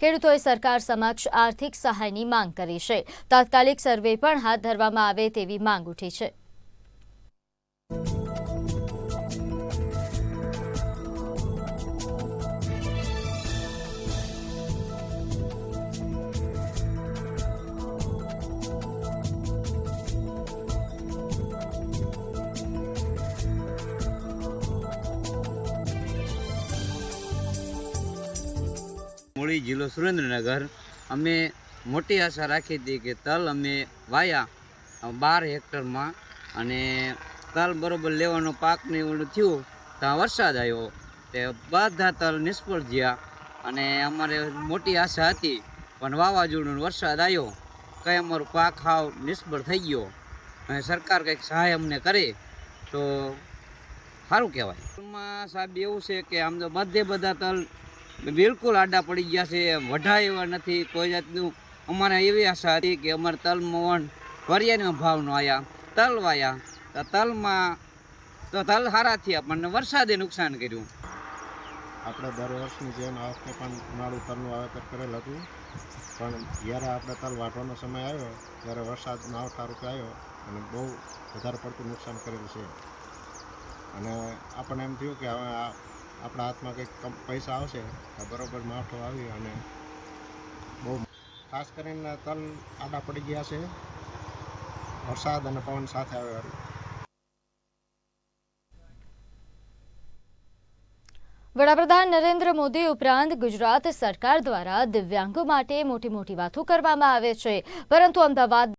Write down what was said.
ખેડૂતોએ સરકાર સમક્ષ આર્થિક સહાયની માંગ કરી છે. તાત્કાલિક સર્વે પણ હાથ ધરવામાં આવે તેવી માંગ ઉઠી છે. મૂળી જિલ્લો સુરેન્દ્રનગર. અમે મોટી આશા રાખી હતી કે તલ અમે વાયા બાર હેક્ટરમાં અને તલ બરોબર લેવાનો પાક ને એવું થયું ત્યાં વરસાદ આવ્યો. તે બધા તલ નિષ્ફળ ગયા અને અમારે મોટી આશા હતી, પણ વાવાઝોડું વરસાદ આવ્યો. કંઈ અમારો પાક હાવ નિષ્ફળ થઈ ગયો. અને સરકાર કંઈક સહાય અમને કરે, તો સારું કહેવાય. સાહેબ એવું છે કે આમ તો બધે બધા તલ બિલકુલ આડા પડી ગયા છે. વઢા એવા નથી. કોઈ જાતનું અમારે એવી આશા હતી કે અમારે તલ મોહન વરિયાનો ભાવ ન આવ્યા તલ વાયા તો તલમાં, તો તલ સારા થયા, પણ વરસાદે નુકસાન કર્યું. આપણે દર વર્ષની જેમ આ વખતે પણ ઉનાળુ તલનું વાવેતર કરેલ હતું. પણ જ્યારે આપણે તલ વાટવાનો સમય આવ્યો, ત્યારે વરસાદ માવઠા રૂપે આવ્યો અને બહુ વધારે પડતું નુકસાન કરેલું છે. અને આપણને એમ થયું કે હવે આ આપણા હાથમાં કંઈક પૈસા આવશે, તો બરાબર માઠો આવી અને બહુ ખાસ કરીને તલ આડા પડી ગયા છે. વરસાદ અને પવન સાથે આવ્યો વડાપ્રધાન નરેન્દ્ર મોદી ઉપરાંત ગુજરાત સરકાર દ્વારા દિવ્યાંગો માટે મોટી મોટી વાતો કરવામાં આવે છે. પરંતુ અમદાવાદ